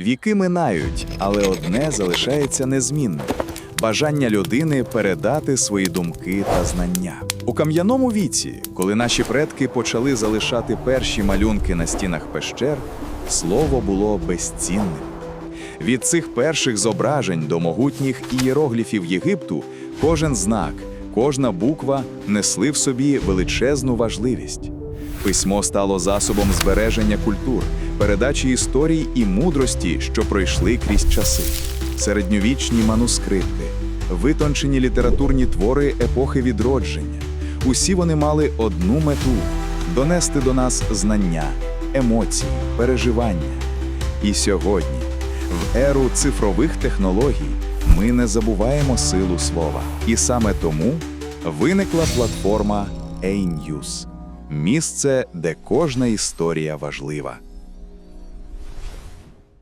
Віки минають, але одне залишається незмінним бажання людини передати свої думки та знання. У кам'яному віці, коли наші предки почали залишати перші малюнки на стінах пещер, слово було безцінним. Від цих перших зображень до могутніх ієрогліфів Єгипту кожен знак, кожна буква несли в собі величезну важливість. Письмо стало засобом збереження культур, передачі історій і мудрості, що пройшли крізь часи. Середньовічні манускрипти, витончені літературні твори епохи відродження. Усі вони мали одну мету донести до нас знання, емоції, переживання. І сьогодні, в еру цифрових технологій, ми не забуваємо силу слова. І саме тому виникла платформа A-News – місце, де кожна історія важлива.